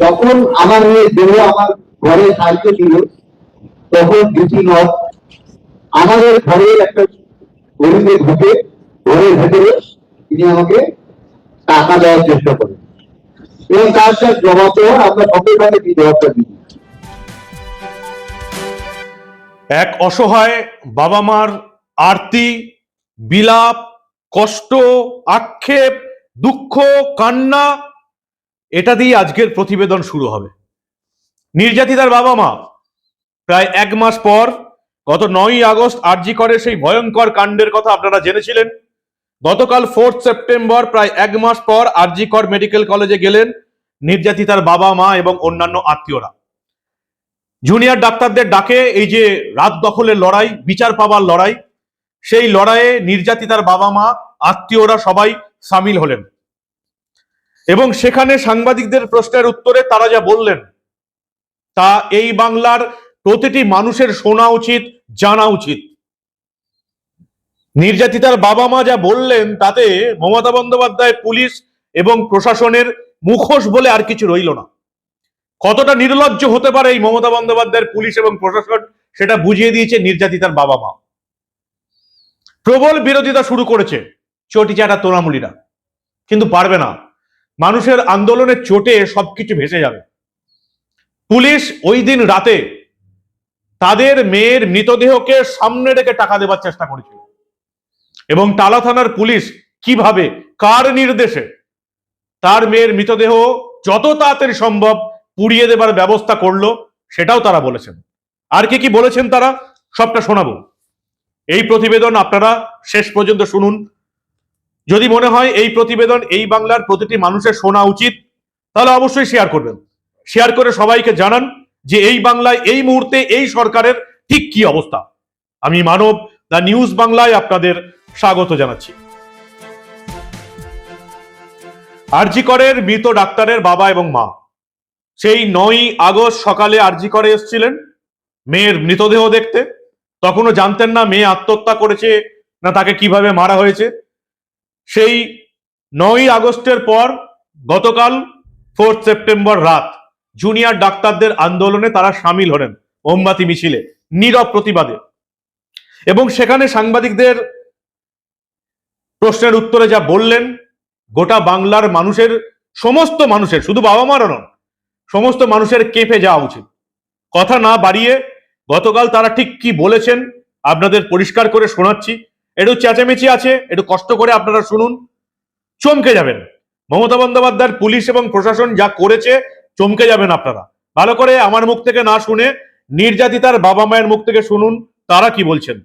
যখন আমার মেয়ে দেহ আমার ঘরে সাহায্য ছিল, তখন ডিউটি নট আমাদের ঘরে একটা গরিবে ঢুকে ঘরের ভেতরে তিনি আমাকে টাকা দেওয়ার চেষ্টা করেন। এবং তার সাথে জবাব দেওয়া আমরা সঠিকভাবে কি জবাবটা দিই। এক অসহায় বাবা মার আরতি, বিলাপ, কষ্ট, আক্ষেপ, দুঃখ, কান্না এটা দিয়ে আজকের প্রতিবেদন শুরু হবে। নির্যাতিতার বাবা মা, প্রায় এক মাস পর, গত নয়ই আগস্ট আরজি করে সেই ভয়ঙ্কর কাণ্ডের কথা আপনারা জেনেছিলেন। গতকাল ফোর্থ সেপ্টেম্বর, প্রায় এক মাস পর আরজি কর মেডিকেল কলেজে গেলেন নির্যাতিতার বাবা মা এবং অন্যান্য আত্মীয়রা। জুনিয়র ডাক্তারদের ডাকে এই যে রাত দখলের লড়াই, বিচার পাবার লড়াই, সেই লড়াইয়ে নির্যাতিতার বাবা মা, আত্মীয়রা সবাই সামিল হলেন। এবং সেখানে সাংবাদিকদের প্রশ্নের উত্তরে তারা যা বললেন, তা এই বাংলার প্রতিটি মানুষের শোনা উচিত, জানা উচিত। নির্যাতিতার বাবা মা যা বললেন, তাতে মমতা বন্দ্যোপাধ্যায়, পুলিশ এবং প্রশাসনের মুখোশ বলে আর কিছু রইল না। কতটা নির্লজ্জ হতে পারে এই মমতা বন্দ্যোপাধ্যায়ের পুলিশ এবং প্রশাসন, সেটা বুঝিয়ে দিয়েছে নির্যাতিতার বাবা মা প্রবল বিরোধিতা শুরু করেছে চটিচাটা তোলামুলিরা কিন্তু পারবে না। মানুষের আন্দোলনের চোটে সবকিছু ভেসে যাবে। পুলিশ ওই দিন রাতে তাদের মেয়ের মৃতদেহকে সামনে রেখে টাকা দেবার চেষ্টা করেছিল। এবং টালা থানার পুলিশ কীভাবে, কার নির্দেশে তার মেয়ের মৃতদেহ যত তাড়াতাড়ি সম্ভব পুড়িয়ে দেবার ব্যবস্থা করল, সেটাও তারা বলেছেন। আর কি কি বলেছেন তারা, সবটা শোনাবো। এই প্রতিবেদন আপনারা শেষ পর্যন্ত শুনুন। যদি মনে হয় এই প্রতিবেদন, এই বাংলার প্রতিটি মানুষের শোনা উচিত, তাহলে অবশ্যই শেয়ার করবেন। শেয়ার করে সবাইকে জানান যে এই বাংলায়, এই মুহূর্তে, এই সরকারের ঠিক কি অবস্থা। আমি মানব দ্য নিউজ বাংলায় আপনাদের স্বাগত জানাচ্ছি। আরজি করের মৃত ডাক্তারের বাবা এবং মা। সেই নয় আগস্ট সকালে আরজি করে এসেছিলেন, মেয়ের মৃতদেহ দেখতে। তখনও জানতেন না মেয়ে আত্মহত্যা করেছে, না তাকে কীভাবে মারা হয়েছে। সেই নয় আগস্টের পর গতকাল ফোর্থ সেপ্টেম্বর রাত জুনিয়র ডাক্তারদের আন্দোলনে তারা সামিল হলেন মোমবাতি মিছিলে, নীরব প্রতিবাদে। এবং সেখানে সাংবাদিকদের প্রশ্নের উত্তরে যা বললেন, গোটা বাংলার মানুষের, সমস্ত মানুষের, শুধু বাবা মারও নন, সমস্ত মানুষের কেঁপে যাওয়া উচিত। কথা না বাড়িয়ে গতকাল তারা ঠিক কি বলেছেন আপনাদের পরিষ্কার করে শোনাচ্ছি। একটু চেঁচামেচি আছে, একটু কষ্ট করে আপনারা শুনুন। চমকে যাবেন। মমতা বন্দ্যোপাধ্যায়ের পুলিশ এবং প্রশাসন যা করেছে, চমকে যাবেন আপনারা। ভালো করে আমার মুখ থেকে না শুনে নির্যাতিতার বাবা মায়ের মুখ থেকে শুনুন, তারা কি বলছেন।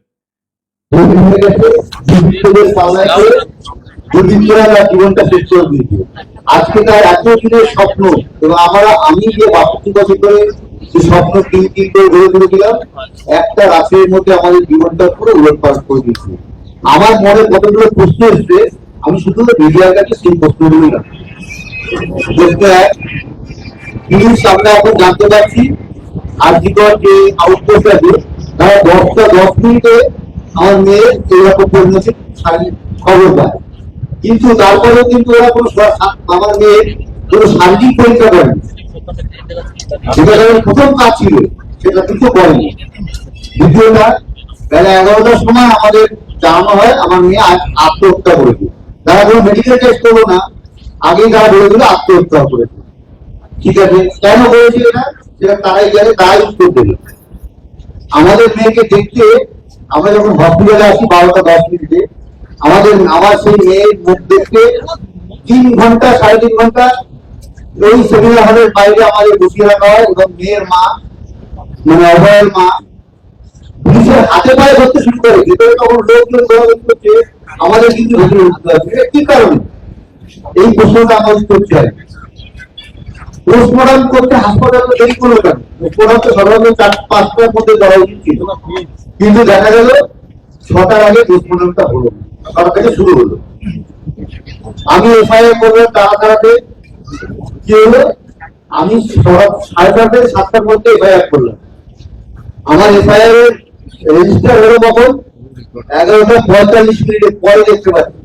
জীবনটা করে আজকে তার এত দিনের স্বপ্ন, এবং আমরা, আমি যে ধরে যে স্বপ্ন তিন তিন করে একটা রাতের মধ্যে আমাদের জীবনটা পুরো উলটপালট করে দিয়েছে। আমার মনে কতগুলো প্রশ্ন এসছে, আমি শুধু মিডিয়ার কাছে সেই প্রশ্নগুলোই রাখি। নিউজ আমরা এখন জানতে পারছি আর আর্থিকর যে আউটপোস্ট আছে, তারা দশটা দশ মিনিটে আমার মেয়ের এরকম পরিণতি খবর পায় কিন্তু তারপরেও কিন্তু ওরা কোনো আমার মেয়ের কোনো শারীরিক পরীক্ষা করেনি। যেটা তাদের প্রথম কাজ ছিল, সেটা কিন্তু করেনি। দ্বিতীয়টা বেলা এগারোটার সময় আমাদের জানানো হয়, আমার মেয়ে আত্মহত্যা করেছে তারা কোনো মেডিকেল টেস্ট করল না, আগেই তারা বলে দিল আত্মহত্যা করে করেছে ঠিক আছে, কেন করেছে এটা? সেটা তারাই জানে, তারাই উত্তর দেবে। আমাদের মেয়েকে দেখতে, আমরা যখন হসপিটালে আসি বারোটা, দশ মিনিটে, আমাদের আমার সেই মেয়ের মুখ দেখতে তিন ঘণ্টা, সাড়ে তিন ঘণ্টা ওই সেমিনার হলের বাইরে আমাদের বসিয়ে রাখা হয় এবং মেয়ের মা মানে অভয়ের মা পুলিশের হাতে পায়ে ধরতে শুরু করে, ভেতরে তখন লোকজন করছে আমাদের কিন্তু ভেতরে উঠতে হবে। কি কারণে? এই প্রশ্নটা আমাদের করতে হয়। পোস্টমর্টম করতে হাসপাতালে দেরি করল কেন? পোস্টমর্টম তো সাধারণত চার, পাঁচটার মধ্যে দেওয়া উচিত ছিল। কিন্তু দেখা গেল, ছটার আগে পোস্টমর্টমটা হলো। ছটা থেকে শুরু হলো। আমি এফআইআর করলাম তাড়াতাড়াতে কি হলো? আমি সাড়ে থেকে সাতটার মধ্যে এফআইআর করলাম। আমার এফআইআর এর রেজিস্টার হলো কখন? এগারোটা পঁয়তাল্লিশ মিনিটের পরে দেখতে পাচ্ছি।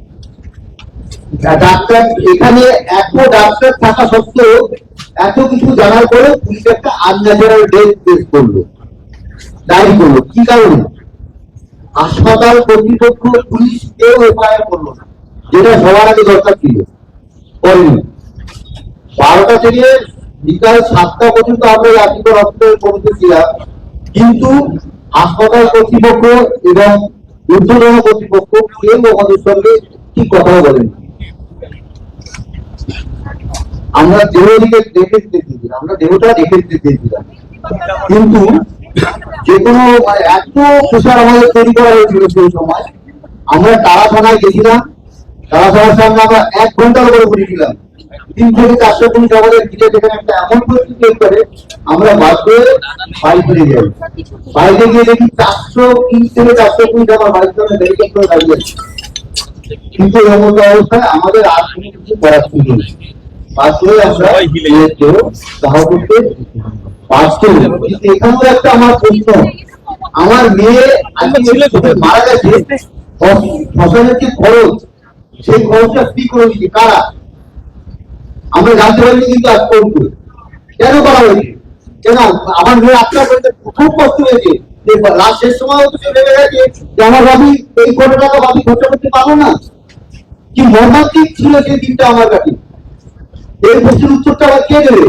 ডাক্তার, এখানে এত ডাক্তার থাকা সত্ত্বেও এত কিছু জানার পরে পুলিশ একটা আনন্যাচারাল ডেথ কেস করল। ডায়েরি করল। কি কারণে? হাসপাতাল কর্তৃপক্ষ পুলিশ কেউ এফআইআর করল না। যেটা সবার আগে দরকার ছিল। করেনি। বারোটা থেকে বিকাল সাতটা পর্যন্ত আমরা রাজ্যকর হসপিটালে পৌঁছেছিলাম। কিন্তু হাসপাতাল কর্তৃপক্ষ এবং উদ্বোধন কর্তৃপক্ষ কেউ আমাদের সঙ্গে কি কথা বলেন। আমরা দেহ দিকে দেখে দিতে আমরা দেহটা দেখে দিতে চেয়েছিলাম কিন্তু যে কোনো মানে এত প্রেশার আমাদের তৈরি করা হয়েছিল সেই সময়, আমরা তারা থানায় গেছিলাম তারা থানার সামনে আমরা এক ঘণ্টার উপরে বসেছিলাম থেকে চারশো আমাদের ঘিরে যেখানে একটা এমন পরিস্থিতি করে আমরা বাধ্য যাই। বাড়িতে গিয়ে দেখি চারশো তিন থেকে চারশো পুলিশ আমার বাড়ির সামনে ব্যারিকেড করে দাঁড়িয়ে আছে। কিন্তু এমন অবস্থায় আমাদের আর কোনো কিছু করার ছিল না বাধ্য আমরা মেয়েকেও বাধ্য এখানেও একটা আমার প্রশ্ন আমার মেয়ে মারা গেছে ফসলের যে খরচ সেই খরচটা ফ্রি করে দিচ্ছে কারা? আমরা জানতে পারিনি কিন্তু আজ পর্যন্ত কেন করা হয়েছে? কেন আমার মেয়ে আপনার করতে খুব কষ্ট হয়েছে। যে লাস্ট শেষ সময় তো ভেবে গেছে যে আমার ভাবি এই কোটি টাকা ভাবি খরচা করতে পারব না। কি মর্মান্তিক ছিল সেই দিনটা আমার কাছে। এই প্রশ্নের উত্তরটা আবার কে দেবে?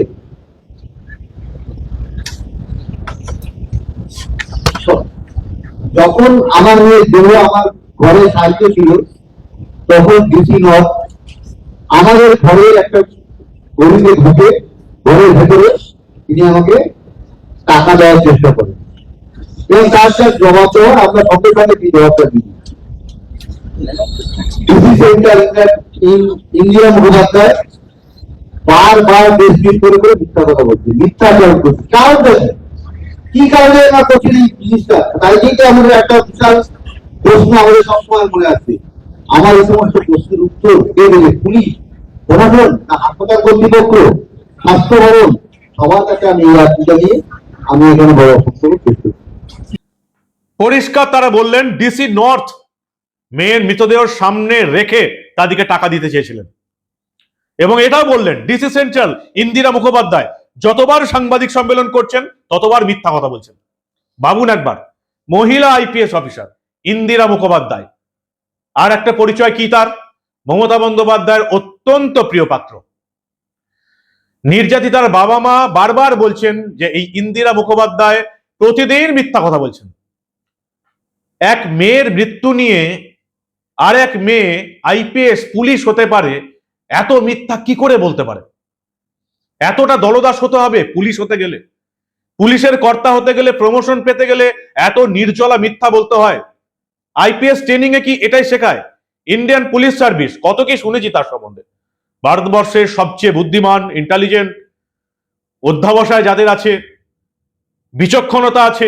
যখন আমার মেয়ে দেহ আমার ঘরে সাহায্য ছিল, তখন ডিসি নট আমাদের ঘরে একটা গরিবে ঢুকে ঘরের ভেতরে তিনি আমাকে টাকা দেওয়ার চেষ্টা করেন। এবং তার সাথে জবাব দেওয়ার আমরা সঙ্গে সঙ্গে কি জবাবটা দিই। বারবার করে করে মিথ্যা কথা বলছে করছে। কি? কারণে জিনিসটা? তাই আমাদের একটা বিশাল প্রশ্ন আমাদের সবসময় মনে আছে। আমার এই সমস্ত প্রশ্নের উত্তর কে দেবে? পুলিশ। পরিষ্কার তারা বললেন ডিসি নর্থ মেয়ের মৃতদেহ সামনে রেখে তাদেরকে টাকা দিতে চেয়েছিলেন। এবং এটাও বললেন ডিসি সেন্ট্রাল ইন্দিরা মুখোপাধ্যায়, যতবার সাংবাদিক সম্মেলন করছেন, ততবার মিথ্যা কথা বলছেন। ভাবুন একবার, মহিলা আইপিএস অফিসার, ইন্দিরা মুখোপাধ্যায়। আর একটা পরিচয় কি তার? মমতা বন্দ্যোপাধ্যায়ের অত্যন্ত প্রিয় পাত্র। নির্যাতিতার বাবা মা বারবার বলছেন যে এই ইন্দিরা মুখোপাধ্যায় প্রতিদিন মিথ্যা কথা বলছেন। এক মেয়ের মৃত্যু নিয়ে আর এক মেয়ে আইপিএস পুলিশ হতে পারে, এত মিথ্যা কি করে বলতে পারে? এতটা দলদাস হতে হবে পুলিশ হতে গেলে। পুলিশের কর্তা হতে গেলে, প্রমোশন পেতে গেলে এত নির্জলা মিথ্যা বলতে হয়। আইপিএস ট্রেনিং এ কি এটাই শেখায়? ইন্ডিয়ান পুলিশ সার্ভিস কত কি শুনেছি তার সম্বন্ধে? ভারতবর্ষের সবচেয়ে বুদ্ধিমান ইন্টেলিজেন্ট অধ্যাবসায় যাদের আছে, বিচক্ষণতা আছে,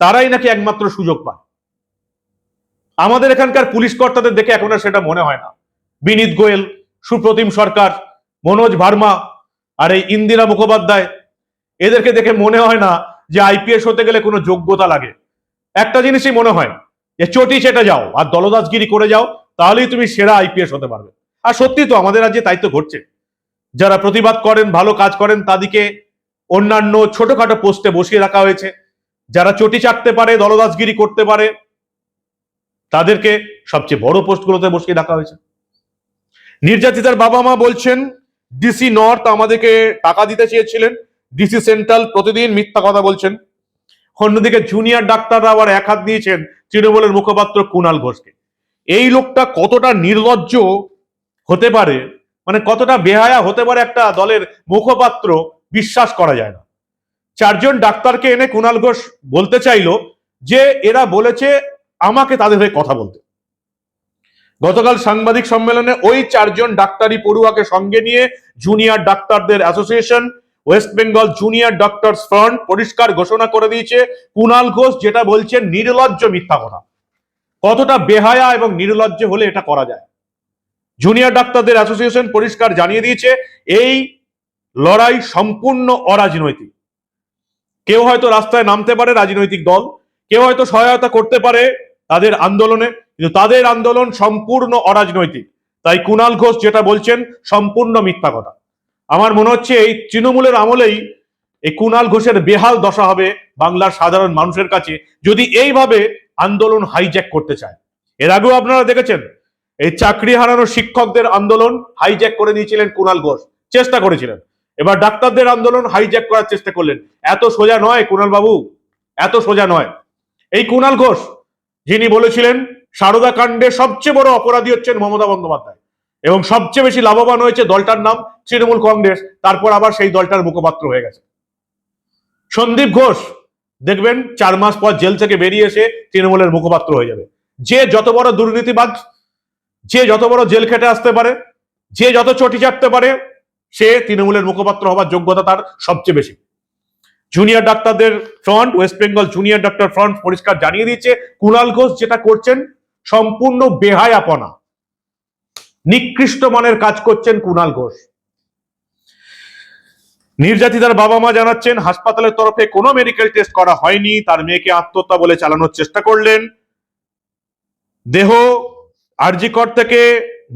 তারাই নাকি একমাত্র সুযোগ পায়। আমাদের এখানকার পুলিশ কর্তাদের দেখে এখন আর সেটা মনে হয় না। বিনীত গোয়েল, সুপ্রতিম সরকার, মনোজ ভার্মা আর এই ইন্দিরা মুখোপাধ্যায়, এদেরকে দেখে মনে হয় না যে আইপিএস হতে গেলে কোনো যোগ্যতা লাগে। একটা জিনিসই মনে হয়, যে চটি চেটে যাও আর দলদাসগিরি করে যাও তাহলেই তুমি সেরা আইপিএস হতে পারবে। আর সত্যি তো আমাদের রাজ্যে তাই তো ঘটছে। যারা প্রতিবাদ করেন, ভালো কাজ করেন, তাদেরকে অন্যান্য ছোটখাটো পোস্টে বসিয়ে রাখা হয়েছে। যারা চটি চাটতে পারে, দলদাসগিরি করতে পারে, তাদেরকে সবচেয়ে বড় পোস্টগুলোতে বসিয়ে রাখা হয়েছে। নির্যাতিতার বাবা মা বলছেন ডিসি নর্থ আমাদেরকে টাকা দিতে চেয়েছিলেন। ডিসি সেন্ট্রাল প্রতিদিন মিথ্যা কথা বলছেন। অন্যদিকে জুনিয়র ডাক্তাররা আবার এক হাত দিয়েছেন, তৃণমূলের মুখপাত্র কুণাল ঘোষকে। এই লোকটা কতটা নির্লজ্জ হতে পারে? মানে কতটা বেহায়া হতে পারে একটা দলের মুখপাত্র বিশ্বাস করা যায় না। চারজন ডাক্তারকে এনে কুণাল ঘোষ বলতে চাইলো যে এরা বলেছে আমাকে তাদের হয়ে কথা বলতে। গতকাল সাংবাদিক সম্মেলনে ওই চারজন ডাক্তারি পড়ুয়াকে সঙ্গে নিয়ে জুনিয়র ডাক্তারদের association, West Bengal junior doctors front পরিষ্কার ঘোষণা করে দিয়েছে কুণাল ঘোষ যেটা বলছেন নির্লজ্জ মিথ্যা কথা। কতটা বেহায়া এবং নির্লজ্জ হলে এটা করা যায়? জুনিয়র ডাক্তারদের অ্যাসোসিয়েশন পরিষ্কার জানিয়ে দিয়েছে, এই লড়াই সম্পূর্ণ অরাজনৈতিক। কেউ হয়তো রাস্তায় নামতে পারে রাজনৈতিক দল, কেউ হয়তো সহায়তা করতে পারে তাদের আন্দোলনে, কিন্তু তাদের আন্দোলন সম্পূর্ণ অরাজনৈতিক। তাই কুণাল ঘোষ যেটা বলছেন, সম্পূর্ণ মিথ্যা কথা। আমার মনে হচ্ছে এই তৃণমূলের আমলেই এই কুণাল ঘোষের বেহাল দশা হবে বাংলার সাধারণ মানুষের কাছে। যদি এইভাবে আন্দোলন হাইজ্যাক করতে চায়। এর আগেও আপনারা দেখেছেন, এই চাকরি হারানো শিক্ষকদের আন্দোলন হাইজ্যাক করে নিয়েছিলেন কুণাল ঘোষ। চেষ্টা করেছিলেন। এবার ডাক্তারদের আন্দোলন হাইজ্যাক করার চেষ্টা করলেন। এত সোজা নয় কুণাল বাবু, এত সোজা নয়। এই কুণাল ঘোষ, যিনি বলেছিলেন, সারদা কাণ্ডে সবচেয়ে বড় অপরাধী হচ্ছেন মমতা বন্দ্যোপাধ্যায়। এবং সবচেয়ে বেশি লাভবান হয়েছে দলটার নাম তৃণমূল কংগ্রেস, তারপর আবার সেই দলটার মুখপাত্র হয়ে গেছে। সন্দীপ ঘোষ দেখবেন চার মাস পর জেল থেকে বেরিয়ে এসে তৃণমূলের মুখপাত্র হয়ে যাবে। যে যত বড় দুর্নীতিবাদ যে যত বড় জেল খেটে আসতে পারে, যে যত চটি চাটতে পারে, সে তৃণমূলের মুখপাত্র হওয়ার যোগ্যতা তার সবচেয়ে বেশি। জুনিয়র ডাক্তারদের front West Bengal junior doctor front পরিষ্কার জানিয়ে দিচ্ছে, কুণাল ঘোষ যেটা করছেন, সম্পূর্ণ বেহায়াপনা। নিকৃষ্ট মানের কাজ করছেন কুণাল ঘোষ। নির্যাতিতার বাবা মা জানাচ্ছেন, হাসপাতালের তরফে কোনো মেডিকেল টেস্ট করা হয়নি, তার মেয়েকে আত্মহত্যা বলে চালানোর চেষ্টা করলেন। দেহ আরজিকর থেকে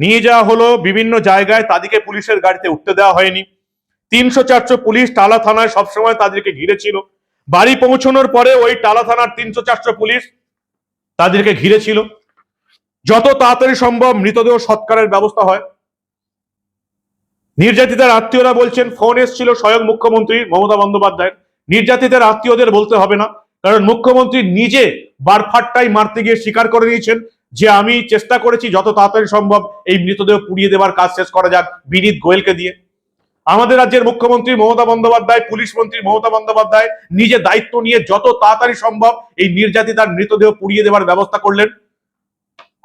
নিয়ে যাওয়া হলো, বিভিন্ন জায়গায় তাদেরকে পুলিশের গাড়িতে উঠতে দেওয়া হয়নি। তিনশো চারশো পুলিশ টালা থানায় সবসময় তাদেরকে ঘিরে ছিল। বাড়ি পৌঁছানোর পরে ওই টালা থানার তিনশো চারশো পুলিশ তাদেরকে ঘিরে ছিল। যত তাড়াতাড়ি সম্ভব মৃতদেহ সৎকারের ব্যবস্থা হয়। নির্যাতিতার আত্মীয়রা বলছেন, ফোন এসেছিল স্বয়ং মুখ্যমন্ত্রী মমতা বন্দ্যোপাধ্যায় নির্যাতিতার আত্মীয়দের বলতে হবে না, কারণ মুখ্যমন্ত্রী নিজে বারফাট্টাই মারতে গিয়ে স্বীকার করে নিয়েছেন যে আমি চেষ্টা করেছি যত তাড়াতাড়ি সম্ভব এই মৃতদেহ পুড়িয়ে দেওয়ার কাজ শেষ করা যাক বিনীত গোয়েলকে দিয়ে। আমাদের রাজ্যের মুখ্যমন্ত্রী মমতা বন্দ্যোপাধ্যায়, পুলিশ মন্ত্রী মমতা বন্দ্যোপাধ্যায় নিজে দায়িত্ব নিয়ে যত তাড়াতাড়ি সম্ভব এই নির্যাতিতার মৃতদেহ পুড়িয়ে দেওয়ার ব্যবস্থা করলেন।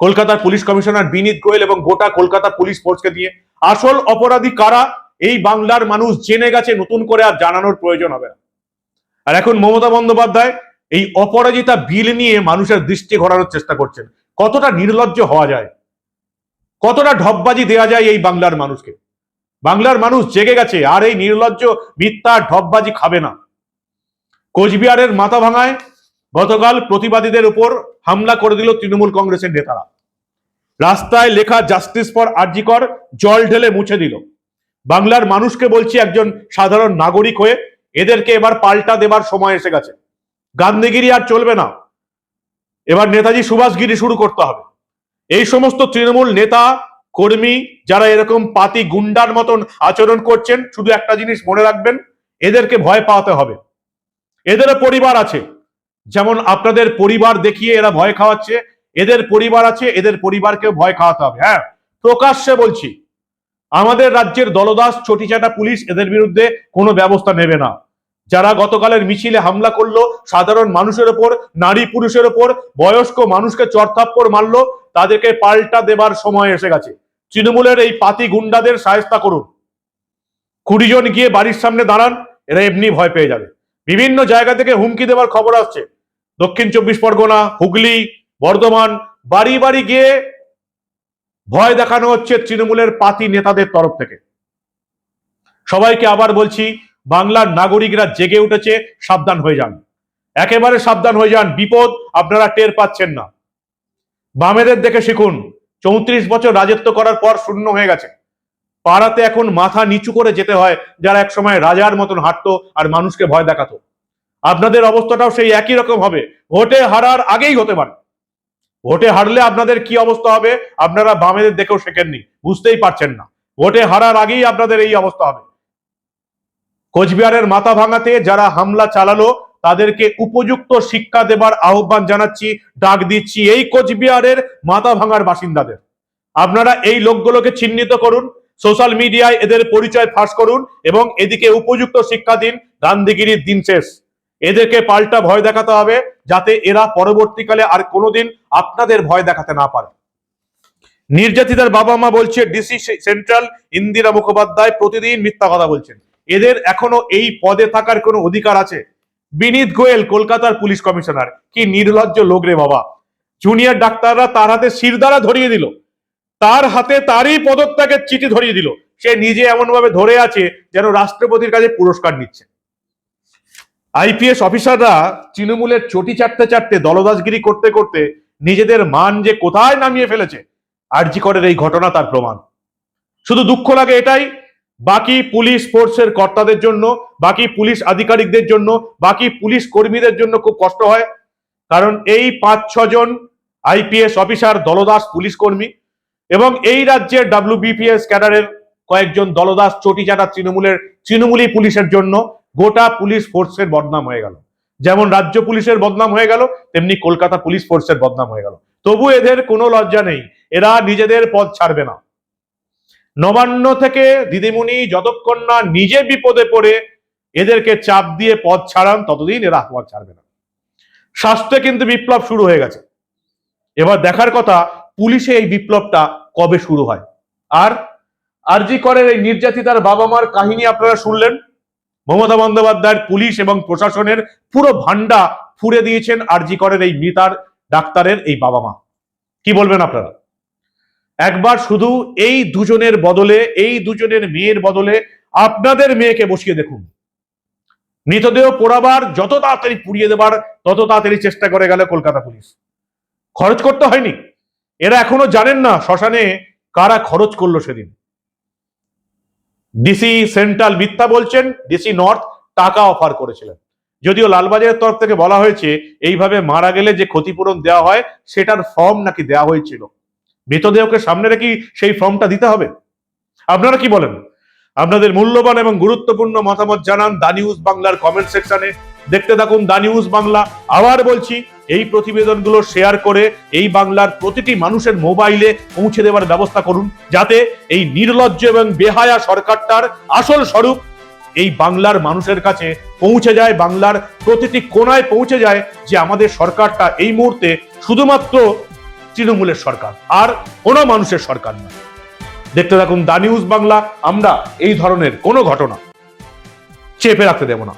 কলকাতার পুলিশ কমিশনার বিনীত গোয়েল এবং গোটা কলকাতা পুলিশ ফোর্সকে দিয়ে। আসল অপরাধী কারা? এই বাংলার মানুষ জেনে গেছে, নতুন করে আর জানানোর প্রয়োজন হবে না। আর এখন মমতা বন্দ্যোপাধ্যায় এই অপরাজিতা বিল নিয়ে মানুষের দৃষ্টি ঘোরানোর চেষ্টা করছেন। কতটা নির্লজ্জ হওয়া যায়? কতটা ঢপবাজি দেওয়া যায় এই বাংলার মানুষকে? বাংলার মানুষ জেগে গেছে, আর এই নির্লজ্জ মিথ্যা ঢপবাজি খাবে না। কোচবিহারের মাথা ভাঙায় গতকাল প্রতিবাদীদের উপর হামলা করে দিল তৃণমূল কংগ্রেসের নেতারা। রাস্তায় লেখা জাস্টিস ফর আরজিকর জল ঢেলে মুছে দিল। বাংলার মানুষকে বলছি একজন সাধারণ নাগরিক হয়ে এদেরকে এবার পাল্টা দেবার সময় এসে গেছে। গান্ধীগিরি আর চলবে না। এবার নেতাজি সুভাষগিরি শুরু করতে হবে। এই সমস্ত তৃণমূল নেতা, কর্মী যারা এরকম পাতি গুন্ডার মতন আচরণ করছেন, শুধু একটা জিনিস মনে রাখবেন, এদেরকে ভয় পাওয়াতে হবে। এদেরও পরিবার আছে। যেমন আপনাদের পরিবার দেখিয়ে এরা ভয় খাওয়াচ্ছে, এদের পরিবার আছে, এদের পরিবারকেও ভয় খাওয়াতে হবে হ্যাঁ? প্রকাশ্যে বলছি, আমাদের রাজ্যের দলদাস চটিচাটা পুলিশ এদের বিরুদ্ধে কোনো ব্যবস্থা নেবে না। যারা গতকালের মিছিলে হামলা করল, সাধারণ মানুষের ওপর, নারী পুরুষের ওপর, বয়স্ক মানুষকে চরথাপ্পড় মারলো, তাদেরকে পাল্টা দেবার সময় এসে গেছে। তৃণমূলের এই পাতি গুন্ডাদের সায়স্তা করুন। কুড়ি জন গিয়ে বাড়ির সামনে দাঁড়ান, এরা এমনি ভয় পেয়ে যাবে। বিভিন্ন জায়গা থেকে হুমকি দেওয়ার খবর আসছে। দক্ষিণ চব্বিশ পরগনা, হুগলি, বর্ধমান, বাড়ি বাড়ি গিয়ে ভয় দেখানো হচ্ছে তৃণমূলের পাতি নেতাদের তরফ থেকে। সবাইকে আবার বলছি, বাংলার নাগরিকরা জেগে উঠেছে, সাবধান হয়ে যান। একেবারে সাবধান হয়ে যান, বিপদ আপনারা টের পাচ্ছেন না। বামেদের দেখে শিখুন, চৌত্রিশ বছর রাজত্ব করার পর শূন্য হয়ে গেছে। পাড়াতে এখন মাথা নিচু করে যেতে হয়, যারা একসময় রাজার মতন হাঁটতো আর মানুষকে ভয় দেখাতো। আপনাদের অবস্থাটাও সেই একই রকম হবে। ভোটে হারার আগেই হতে পারে। ভোটে হারলে আপনাদের কি অবস্থা হবে? আপনারা বামেদের দেখেও শেখেননি। বুঝতেই পারছেন না। ভোটে হারার আগেই আপনাদের এই অবস্থা হবে। কোচবিহারের মাথা ভাঙাতে যারা হামলা চালালো, তাদেরকে উপযুক্ত শিক্ষা দেবার আহ্বান জানাচ্ছি, ডাক দিচ্ছি এই কোচবিহারের মাথা ভাঙার বাসিন্দাদের। আপনারা এই লোকগুলোকে চিহ্নিত করুন, সোশ্যাল মিডিয়ায় এদের পরিচয় ফাঁস করুন এবং এদিকে উপযুক্ত শিক্ষা দিন। গান্ধীগিরির দিন শেষ। এদেরকে পাল্টা ভয় দেখাতে হবে যাতে এরা পরবর্তীকালে আর কোনোদিন আপনাদের ভয় দেখাতে না পারে। নির্যাতিতার বাবা মা বলছে, ডিসি সেন্ট্রাল ইন্দিরা মুখোপাধ্যায় প্রতিদিন মিথ্যা কথা বলছেন। এদের এখনও এই পদে থাকার কোনো অধিকার আছে? বিনীত গোয়েল, কলকাতার পুলিশ কমিশনার। কি নির্লজ্জ লোক রে বাবা। জুনিয়র ডাক্তাররা তার হাতে শিরদারা ধরিয়ে দিল। তার হাতে তারই পদত্যাগের চিঠি ধরিয়ে দিল। সে নিজে এমন ভাবে ধরে আছে যেন রাষ্ট্রপতির কাছে পুরস্কার নিচ্ছে। আইপিএস অফিসাররা তৃণমূলের চটি চাটতে চাটতে দলদাসগিরি করতে করতে নিজেদের মান যে কোথায় নামিয়ে ফেলেছে, আরজি করের এই ঘটনা তার প্রমাণ। শুধু দুঃখ লাগে এটাই, বাকি পুলিশ ফোর্সের কর্তাদের জন্য, বাকি পুলিশ আধিকারিকদের জন্য, বাকি পুলিশ কর্মীদের জন্য খুব কষ্ট হয়, কারণ এই পাঁচ ছজন আইপিএস অফিসার, দলদাস, পুলিশ কর্মী এবং এই রাজ্যের ডাব্লিউবিপিএস ক্যাডারের কয়েকজন দলদাস চটিচাটা তৃণমূলের তৃণমূলী পুলিশের জন্য গোটা পুলিশ ফোর্সের বদনাম হয়ে গেল। যেমন রাজ্য পুলিশের বদনাম হয়ে গেল, তেমনি কলকাতা পুলিশ ফোর্সের বদনাম হয়ে গেল। তবু এদের কোনো লজ্জা নেই, এরা নিজেদের পদ ছাড়বে না। নবান্ন থেকে দিদিমণি যতক্ষণ না নিজে বিপদে পড়ে এদেরকে চাপ দিয়ে পদ ছাড়ান, ততদিন এরা পদ ছাড়বে না। স্বাস্থ্যে কিন্তু বিপ্লব শুরু হয়ে গেছে। এবার দেখার কথা, পুলিশে এই বিপ্লবটা কবে শুরু হয়? আর আরজি করের এই নির্যাতিতার বাবা মার কাহিনী আপনারা শুনলেন? মমতা বন্দ্যোপাধ্যায়ের পুলিশ এবং প্রশাসনের পুরো ভান্ডা ফুরে দিয়েছেন আরজি করের এই মৃতার ডাক্তারের এই বাবা মা। কি বলবেন আপনারা? একবার শুধু এই দুজনের বদলে, এই দুজনের মেয়ের বদলে আপনাদের মেয়েকে বসিয়ে দেখুন। মৃতদেহ পোড়াবার যত তাড়াতাড়ি পুড়িয়ে দেবার, তত তাড়াতাড়ি চেষ্টা করে গেল কলকাতা পুলিশ। খরচ করতে হয়নি। এরা এখনও জানেন না শ্মশানে কারা খরচ করল সেদিন। ডিসি সেন্ট্রাল মিথ্যা বলছেন ডিসি নর্থ টাকা অফার করেছিলেন। যদিও লালবাজারের তরফ থেকে বলা হয়েছে, এইভাবে মারা গেলে যে ক্ষতিপূরণ দেওয়া হয়, সেটার ফর্ম নাকি দেওয়া হয়েছিল। মৃতদেহকে সামনে রেখে সেই ফর্মটা দিতে হবে। আপনারা কি বলেন? আপনাদের মূল্যবান এবং গুরুত্বপূর্ণ মতামত জানান দা নিউজ বাংলার কমেন্ট সেকশনে। দেখতে থাকুন দা নিউজ বাংলা। আবার বলছি এই প্রতিবেদনগুলো শেয়ার করে এই বাংলার প্রতিটি মানুষের মোবাইলে পৌঁছে দেওয়ার ব্যবস্থা করুন, যাতে এই নির্লজ্জ এবং বেহায়া সরকারটার আসল স্বরূপ এই বাংলার মানুষের কাছে পৌঁছে যায়, বাংলার প্রতিটি কোনায় পৌঁছে যায় যে আমাদের সরকারটা এই মুহূর্তে শুধুমাত্র তৃণমূলের সরকার আর কোনো মানুষের সরকার না দেখতে থাকুন দা নিউজ বাংলা, আমরা এই ধরনের কোনো ঘটনা চেপে রাখতে দেব না।